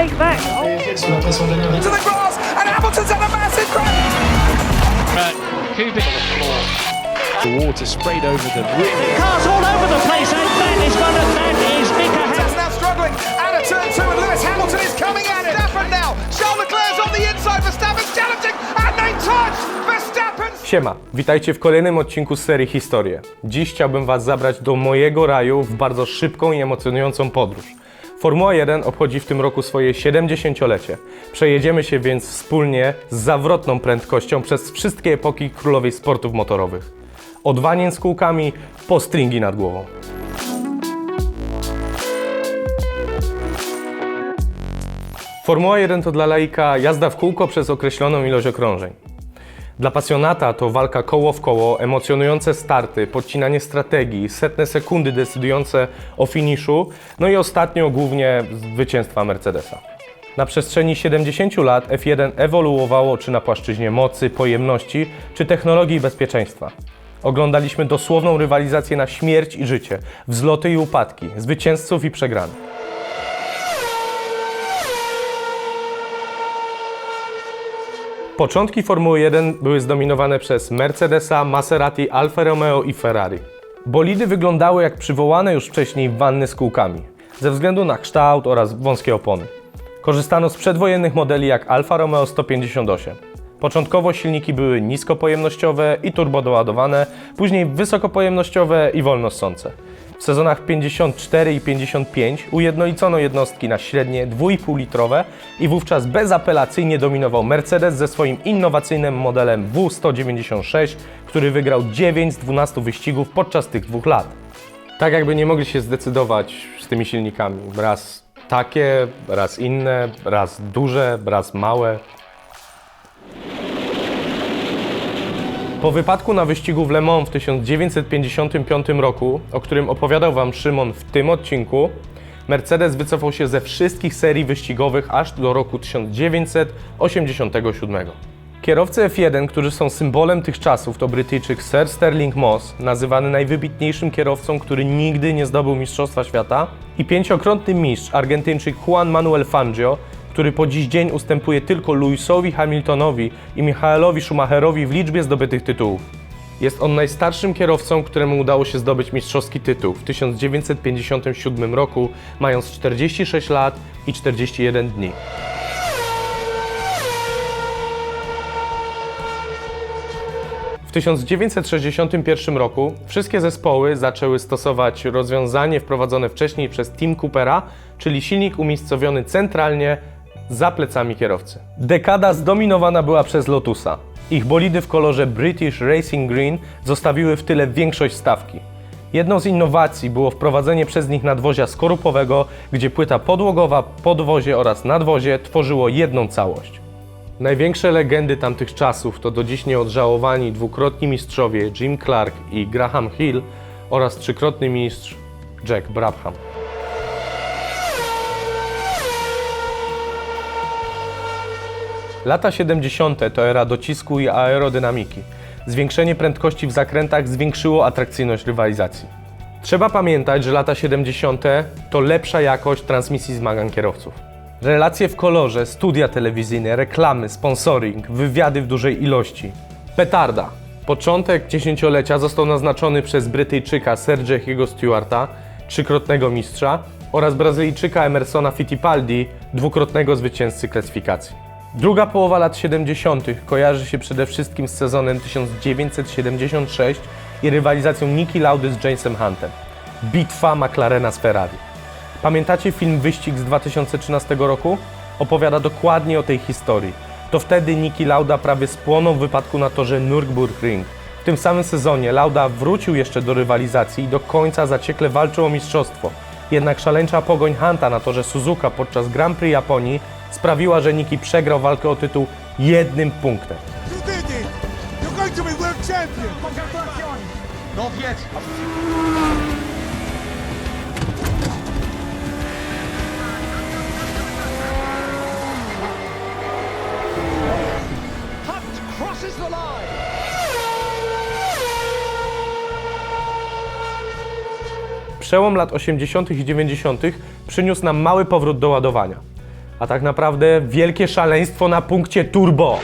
take that. to the grass and Hamilton's had a massive crash. Kubica on the floor. The water sprayed over them. Cars all over the place, and that is one of that is Mika That's now struggling out of turn two and Lewis Hamilton is coming at it. Verstappen now. Charles Leclerc's on the inside. Verstappen's challenging and they touch. Verstappen's Siema, witajcie w kolejnym odcinku z serii Historie. Dziś chciałbym Was zabrać do mojego raju w bardzo szybką i emocjonującą podróż. Formuła 1 obchodzi w tym roku swoje 70-lecie. Przejedziemy się więc wspólnie z zawrotną prędkością przez wszystkie epoki królowej sportów motorowych. Od wanien z kółkami po stringi nad głową. Formuła 1 to dla laika jazda w kółko przez określoną ilość okrążeń. Dla pasjonata to walka koło w koło, emocjonujące starty, podcinanie strategii, setne sekundy decydujące o finiszu, no i ostatnio głównie zwycięstwa Mercedesa. Na przestrzeni 70 lat F1 ewoluowało czy na płaszczyźnie mocy, pojemności, czy technologii i bezpieczeństwa. Oglądaliśmy dosłowną rywalizację na śmierć i życie, wzloty i upadki, zwycięzców i przegranych. Początki Formuły 1 były zdominowane przez Mercedesa, Maserati, Alfa Romeo i Ferrari. Bolidy wyglądały jak przywołane już wcześniej wanny z kółkami, ze względu na kształt oraz wąskie opony. Korzystano z przedwojennych modeli jak Alfa Romeo 158. Początkowo silniki były niskopojemnościowe i turbodoładowane, później wysokopojemnościowe i wolnossące. W sezonach 54 i 55 ujednolicono jednostki na średnie 2,5 litrowe i wówczas bezapelacyjnie dominował Mercedes ze swoim innowacyjnym modelem W196, który wygrał 9 z 12 wyścigów podczas tych dwóch lat. Tak jakby nie mogli się zdecydować z tymi silnikami. Raz takie, raz inne, raz duże, raz małe. Po wypadku na wyścigu w Le Mans w 1955 roku, o którym opowiadał Wam Szymon w tym odcinku, Mercedes wycofał się ze wszystkich serii wyścigowych aż do roku 1987. Kierowcy F1, którzy są symbolem tych czasów, to Brytyjczyk Sir Sterling Moss, nazywany najwybitniejszym kierowcą, który nigdy nie zdobył Mistrzostwa Świata, i pięciokrotny mistrz, Argentyńczyk Juan Manuel Fangio, który po dziś dzień ustępuje tylko Lewisowi Hamiltonowi i Michaelowi Schumacherowi w liczbie zdobytych tytułów. Jest on najstarszym kierowcą, któremu udało się zdobyć mistrzowski tytuł w 1957 roku, mając 46 lat i 41 dni. W 1961 roku wszystkie zespoły zaczęły stosować rozwiązanie wprowadzone wcześniej przez Tim Coopera, czyli silnik umiejscowiony centralnie za plecami kierowcy. Dekada zdominowana była przez Lotusa. Ich bolidy w kolorze British Racing Green zostawiły w tyle większość stawki. Jedną z innowacji było wprowadzenie przez nich nadwozia skorupowego, gdzie płyta podłogowa, podwozie oraz nadwozie tworzyło jedną całość. Największe legendy tamtych czasów to do dziś nieodżałowani dwukrotni mistrzowie Jim Clark i Graham Hill oraz trzykrotny mistrz Jack Brabham. Lata 70. to era docisku i aerodynamiki. Zwiększenie prędkości w zakrętach zwiększyło atrakcyjność rywalizacji. Trzeba pamiętać, że lata 70. to lepsza jakość transmisji zmagań kierowców. Relacje w kolorze, studia telewizyjne, reklamy, sponsoring, wywiady w dużej ilości. Petarda. Początek dziesięciolecia został naznaczony przez Brytyjczyka Sergio'ego Stewarta, trzykrotnego mistrza, oraz Brazylijczyka Emersona Fittipaldi, dwukrotnego zwycięzcy klasyfikacji. Druga połowa lat 70. kojarzy się przede wszystkim z sezonem 1976 i rywalizacją Niki Laudy z Jamesem Huntem. Bitwa McLarena z Ferrari. Pamiętacie film Wyścig z 2013 roku? Opowiada dokładnie o tej historii. To wtedy Niki Lauda prawie spłonął w wypadku na torze Nürburgring. W tym samym sezonie Lauda wrócił jeszcze do rywalizacji i do końca zaciekle walczył o mistrzostwo. Jednak szaleńcza pogoń Hunta na torze Suzuka podczas Grand Prix Japonii sprawiła, że Niki przegrał walkę o tytuł jednym punktem. Przełom lat 80. i 90. przyniósł nam mały powrót do ładowania. A tak naprawdę wielkie szaleństwo na punkcie turbo.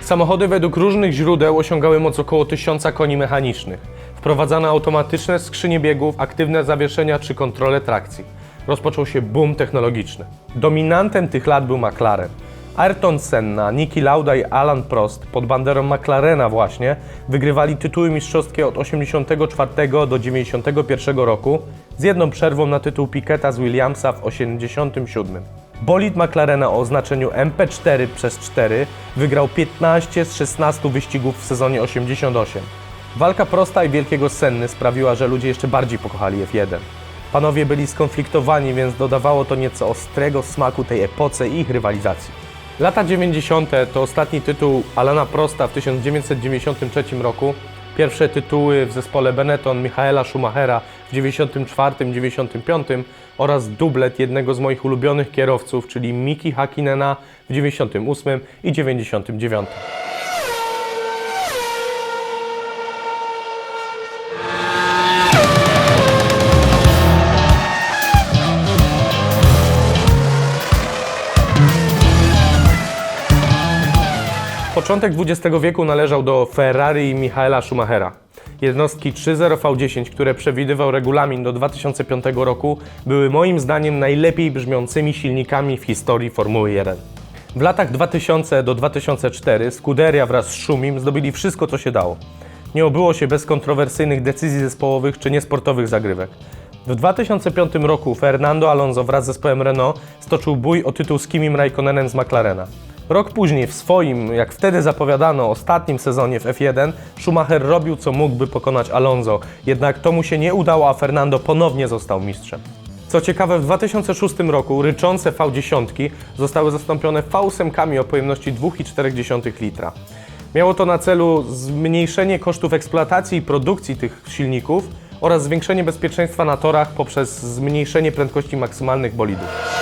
Samochody według różnych źródeł osiągały moc około 1000 koni mechanicznych. Wprowadzano automatyczne skrzynie biegów, aktywne zawieszenia czy kontrolę trakcji. Rozpoczął się boom technologiczny. Dominantem tych lat był McLaren. Ayrton Senna, Niki Lauda i Alan Prost pod banderą McLarena właśnie wygrywali tytuły mistrzowskie od 84 do 91 roku z jedną przerwą na tytuł Piketa z Williamsa w 87. Bolid McLarena o oznaczeniu MP4 przez 4 wygrał 15 z 16 wyścigów w sezonie 88. Walka prosta i wielkiego Senny sprawiła, że ludzie jeszcze bardziej pokochali F1. Panowie byli skonfliktowani, więc dodawało to nieco ostrego smaku tej epoce i ich rywalizacji. Lata 90. to ostatni tytuł Alana Prosta w 1993 roku, pierwsze tytuły w zespole Benetton Michaela Schumachera w 94-95 oraz dublet jednego z moich ulubionych kierowców, czyli Miki Hakinena w 98 i 99. Początek XX wieku należał do Ferrari i Michaela Schumachera. Jednostki 3.0 V10, które przewidywał regulamin do 2005 roku, były moim zdaniem najlepiej brzmiącymi silnikami w historii Formuły 1. W latach 2000 do 2004 Scuderia wraz z Schumim zdobyli wszystko, co się dało. Nie obyło się bez kontrowersyjnych decyzji zespołowych czy niesportowych zagrywek. W 2005 roku Fernando Alonso wraz z zespołem Renault stoczył bój o tytuł z Kimim Raikkonenem z McLarena. Rok później w swoim, jak wtedy zapowiadano, ostatnim sezonie w F1 Schumacher robił co mógł, by pokonać Alonso, jednak to mu się nie udało, a Fernando ponownie został mistrzem. Co ciekawe, w 2006 roku ryczące V10 zostały zastąpione V8 o pojemności 2,4 litra. Miało to na celu zmniejszenie kosztów eksploatacji i produkcji tych silników oraz zwiększenie bezpieczeństwa na torach poprzez zmniejszenie prędkości maksymalnych bolidów.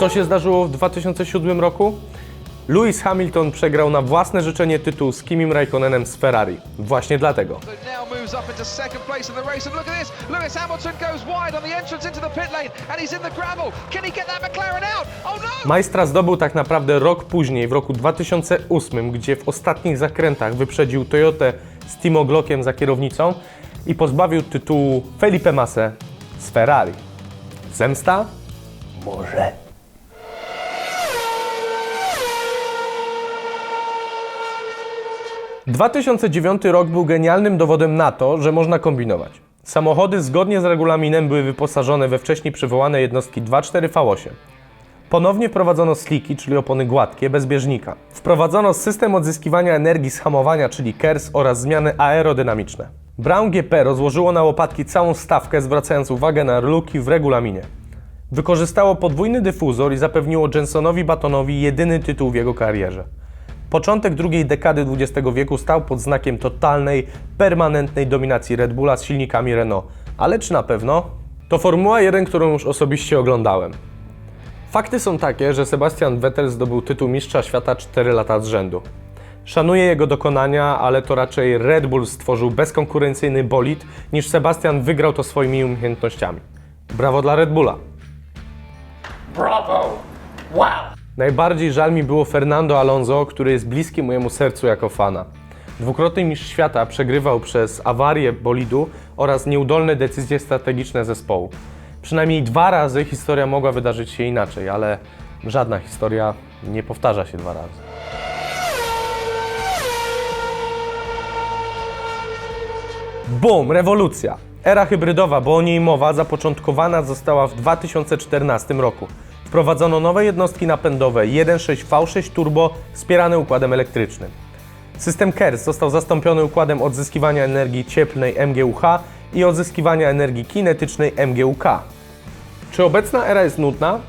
Co się zdarzyło w 2007 roku? Lewis Hamilton przegrał na własne życzenie tytuł z Kimim Raikkonenem z Ferrari. Właśnie dlatego. Oh no! Majstra zdobył tak naprawdę rok później, w roku 2008, gdzie w ostatnich zakrętach wyprzedził Toyotę z Timo Glockiem za kierownicą i pozbawił tytułu Felipe Massa z Ferrari. Zemsta? Może. – 2009 rok był genialnym dowodem na to, że można kombinować. Samochody zgodnie z regulaminem były wyposażone we wcześniej przywołane jednostki 2.4 V8. Ponownie wprowadzono sliki, czyli opony gładkie, bez bieżnika. Wprowadzono system odzyskiwania energii z hamowania, czyli KERS oraz zmiany aerodynamiczne. Brown GP rozłożyło na łopatki całą stawkę, zwracając uwagę na luki w regulaminie. Wykorzystało podwójny dyfuzor i zapewniło Jensonowi Batonowi jedyny tytuł w jego karierze. Początek drugiej dekady XX wieku stał pod znakiem totalnej, permanentnej dominacji Red Bulla z silnikami Renault. Ale czy na pewno? To Formuła 1, którą już osobiście oglądałem. Fakty są takie, że Sebastian Vettel zdobył tytuł mistrza świata 4 lata z rzędu. Szanuję jego dokonania, ale to raczej Red Bull stworzył bezkonkurencyjny bolid, niż Sebastian wygrał to swoimi umiejętnościami. Brawo dla Red Bulla! Bravo! Wow! Najbardziej żal mi było Fernando Alonso, który jest bliski mojemu sercu jako fana. Dwukrotny mistrz świata przegrywał przez awarię bolidu oraz nieudolne decyzje strategiczne zespołu. Przynajmniej dwa razy historia mogła wydarzyć się inaczej, ale żadna historia nie powtarza się dwa razy. Boom, rewolucja! Era hybrydowa, bo o niej mowa, zapoczątkowana została w 2014 roku. Wprowadzono nowe jednostki napędowe 1.6 V6 Turbo wspierane układem elektrycznym. System KERS został zastąpiony układem odzyskiwania energii cieplnej MGUH i odzyskiwania energii kinetycznej MGUK. Czy obecna era jest nudna?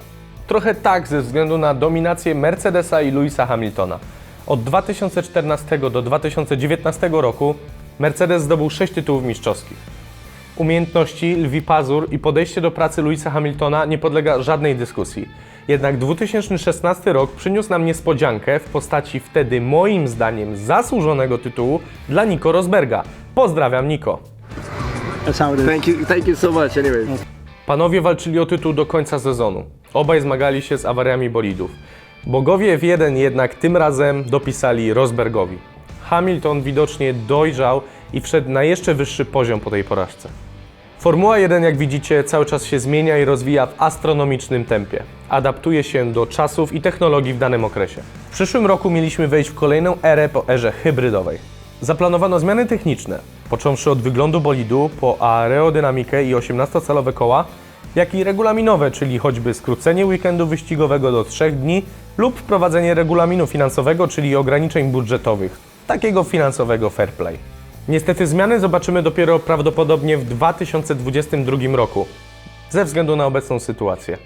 Trochę tak, ze względu na dominację Mercedesa i Louisa Hamiltona. Od 2014 do 2019 roku Mercedes zdobył 6 tytułów mistrzowskich. Umiejętności, lwi pazur i podejście do pracy Louisa Hamiltona nie podlega żadnej dyskusji. Jednak 2016 rok przyniósł nam niespodziankę w postaci wtedy moim zdaniem zasłużonego tytułu dla Nico Rosberga. Pozdrawiam Nico. Thank you, thank you so much. Anyways. Panowie walczyli o tytuł do końca sezonu. Obaj zmagali się z awariami bolidów. Bogowie F1 jednak tym razem dopisali Rosbergowi. Hamilton widocznie dojrzał i wszedł na jeszcze wyższy poziom po tej porażce. Formuła 1, jak widzicie, cały czas się zmienia i rozwija w astronomicznym tempie. Adaptuje się do czasów i technologii w danym okresie. W przyszłym roku mieliśmy wejść w kolejną erę po erze hybrydowej. Zaplanowano zmiany techniczne, począwszy od wyglądu bolidu po aerodynamikę i 18-calowe koła, jak i regulaminowe, czyli choćby skrócenie weekendu wyścigowego do 3 dni lub wprowadzenie regulaminu finansowego, czyli ograniczeń budżetowych, takiego finansowego fair play. Niestety zmiany zobaczymy dopiero prawdopodobnie w 2022 roku, ze względu na obecną sytuację.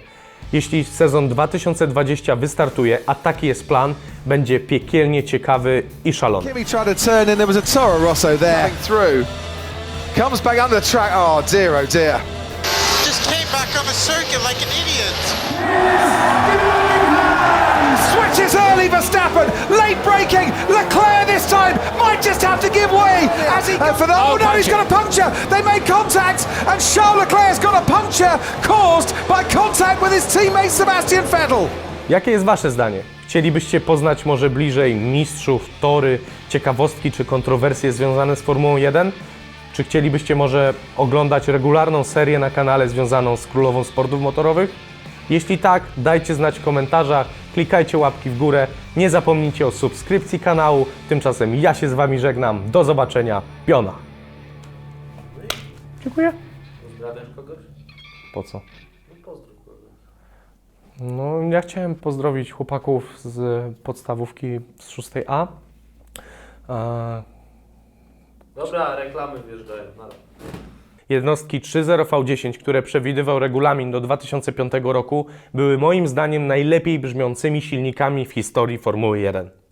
Jeśli sezon 2020 wystartuje, a taki jest plan, będzie piekielnie ciekawy i szalony. Kimi tried to turn in, there was a Toro Rosso there. Coming through. Comes back under the track. Oh dear, oh dear. just came back on the circuit like an idiot. Switches early, Verstappen. Late braking. Uh, for the, oh, no, he's got a puncture. They made contact, and Charles Leclerc's got a puncture caused by contact with his teammate Sebastian Vettel. Jakie jest Wasze zdanie? Chcielibyście poznać może bliżej mistrzów, tory, ciekawostki czy kontrowersje związane z Formułą 1? Czy chcielibyście może oglądać regularną serię na kanale związaną z królową sportów motorowych? Jeśli tak, dajcie znać w komentarzach, klikajcie łapki w górę, nie zapomnijcie o subskrypcji kanału. Tymczasem ja się z Wami żegnam. Do zobaczenia. Piona. Dziękuję. Pozdrawiasz kogoś? Po co? No, ja chciałem pozdrowić chłopaków z podstawówki z 6A. A, Dobra, reklamy wjeżdżają. Jednostki 3.0V10, które przewidywał regulamin do 2005 roku, były moim zdaniem najlepiej brzmiącymi silnikami w historii Formuły 1.